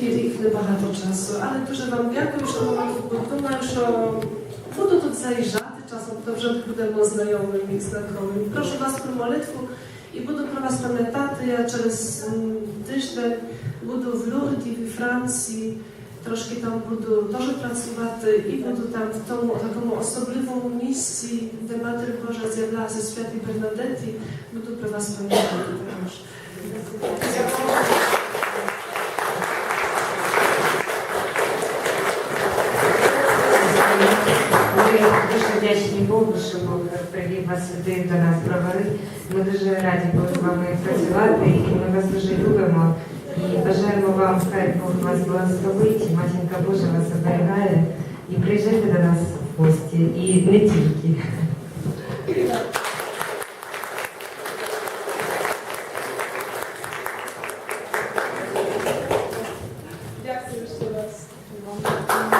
такий рік небагато часу, але дуже вам дякую, що бо думаю, що буду тут заїжджати часом, то вже будемо знайомими і знайомими. Прошу вас про молитву і буду про вас пам'ятати. Я через м, тиждень буду в Лурді, в Франції. Трошки там буду теж працювати і буду там в тому такому особливому місці, де Матір Божа з'являлася святій Бернадеті, буду про вас пам'ятати Дуже вдячні Богу, що Бог привів вас сюди до нас провели. Ми дуже раді були з вами працювати, і ми вас дуже любимо. І бажаємо вам, хай Бог вас благословить, і Матінка Божа вас оберігає. І приїжджайте до нас в гості, і не тільки. Дякую ще раз.